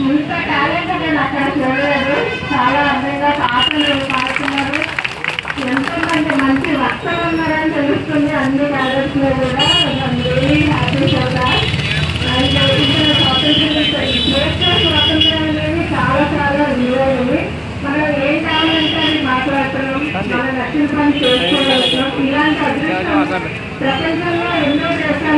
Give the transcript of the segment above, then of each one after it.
ఇంత టాలెంట్ నేను అక్కడ చూడలేదు. చాలా అందంగా పాటలు పాడుతున్నారు. ఎంతో మంది మంచి వక్తలు ఉన్నారని తెలుస్తుంది. అన్ని కూడా వెరీ హ్యాపీ స్వాతంత్రం స్వాతంత్రం అనేది చాలా చాలా విలువైనవి మనం ఏం కావాలంటే అది మాట్లాడుతున్నాం మన నచ్చిన పని చేసుకోగలుగుతున్నాం ఇలాంటి అదృష్టం ప్రపంచంలో ఎన్నో దేశాలు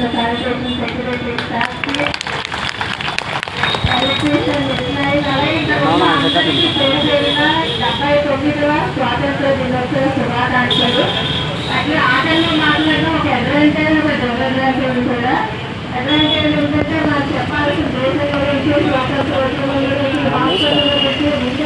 ని ఎంతో అందంగా రంగోలీగా చిత్రీకరించిన శానిటేషన్ సెక్రటరీ స్టాఫ్ డెబ్బై తొమ్మిదవ స్వాతంత్ర దినోత్సవ శుభాకాంక్షలు అట్లా ఆటల్లో మాట్లాడడం ఒక అడ్వాంటేజ్ ఒక డిసడ్వాంటేజ్ కూడా అడ్వాంటేజ్ ఏంటంటే మనం చెప్పాల్సిన దేశం గురించి స్వాతంత్ర గురించి రాష్ట్రం గురించి ముందు